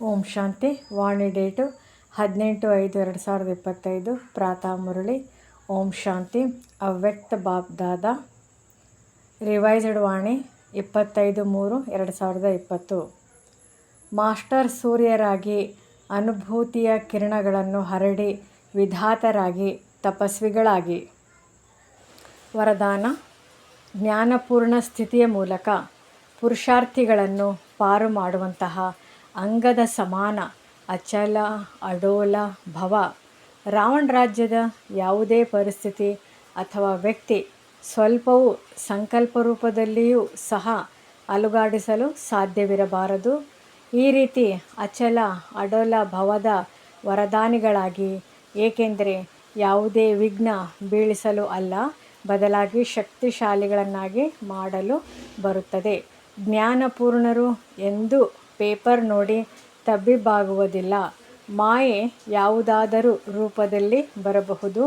ಓಂ ಶಾಂತಿ, ವಾಣಿ date, ಹದಿನೆಂಟು ಐದು ಎರಡು ಸಾವಿರದ ಇಪ್ಪತ್ತೈದು, ಪ್ರಾತಃ ಮುರಳಿ, ಓಂ ಶಾಂತಿ, ಅವ್ಯಕ್ತ ಬಾಬ್ ದಾದ, ರಿವೈಸ್ಡ್ ವಾಣಿ, ಇಪ್ಪತ್ತೈದು ಮೂರು ಎರಡು ಸಾವಿರದ ಇಪ್ಪತ್ತು. ಮಾಸ್ಟರ್ ಸೂರ್ಯರಾಗಿ ಅನುಭೂತಿಯ ಕಿರಣಗಳನ್ನು ಹರಡಿ ವಿಧಾತರಾಗಿ, ತಪಸ್ವಿಗಳಾಗಿ. ವರದಾನ, ಜ್ಞಾನಪೂರ್ಣ ಸ್ಥಿತಿಯ ಮೂಲಕ ಪುರುಷಾರ್ಥಿಗಳನ್ನು ಪಾರು ಮಾಡುವಂತಹ ಅಂಗದ ಸಮಾನ, ಅಚಲ, ಅಡೋಲ ಭವ. ರಾವಣ ರಾಜ್ಯದ ಯಾವುದೇ ಪರಿಸ್ಥಿತಿ ಅಥವಾ ವ್ಯಕ್ತಿ ಸ್ವಲ್ಪವೂ ಸಂಕಲ್ಪ ರೂಪದಲ್ಲಿಯೂ ಸಹ ಅಲುಗಾಡಿಸಲು ಸಾಧ್ಯವಿರಬಾರದು. ಈ ರೀತಿ ಅಚಲ, ಅಡೋಲ ಭವದ ವರದಾನಿಗಳಾಗಿ, ಏಕೆಂದರೆ ಯಾವುದೇ ವಿಘ್ನ ಬೀಳಿಸಲು ಅಲ್ಲ, ಬದಲಾಗಿ ಶಕ್ತಿಶಾಲಿಗಳನ್ನಾಗಿ ಮಾಡಲು ಬರುತ್ತದೆ. ಜ್ಞಾನಪೂರ್ಣರು ಎಂದು ಪೇಪರ್ ನೋಡಿ ತಬ್ಬಿಬ್ಬಾಗುವುದಿಲ್ಲ ಮಾಯೆ ಯಾವುದಾದರೂ ರೂಪದಲ್ಲಿ ಬರಬಹುದು.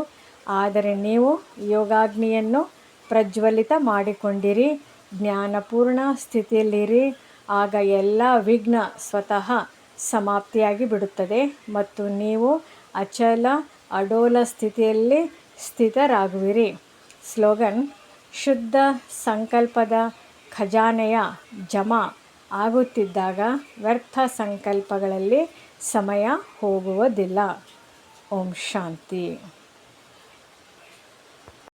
ಆದರೆ ನೀವು ಯೋಗಾಗ್ನಿಯನ್ನು ಪ್ರಜ್ವಲಿತ ಮಾಡಿಕೊಂಡಿರಿ, ಜ್ಞಾನಪೂರ್ಣ ಸ್ಥಿತಿಯಲ್ಲಿರಿ, ಆಗ ಎಲ್ಲ ವಿಘ್ನ ಸ್ವತಃ ಸಮಾಪ್ತಿಯಾಗಿ ಬಿಡುತ್ತದೆ ಮತ್ತು ನೀವು ಅಚಲ ಅಡೋಲ ಸ್ಥಿತಿಯಲ್ಲಿ ಸ್ಥಿತರಾಗುವಿರಿ. ಸ್ಲೋಗನ್, ಶುದ್ಧ ಸಂಕಲ್ಪದ ಖಜಾನೆಯ ಜಮಾ. ಆಗುತ್ತಿದ್ದಾಗ ವ್ಯರ್ಥ ಸಂಕಲ್ಪಗಳಲ್ಲಿ ಸಮಯ ಹೋಗುವುದಿಲ್ಲ. ಓಂ ಶಾಂತಿ.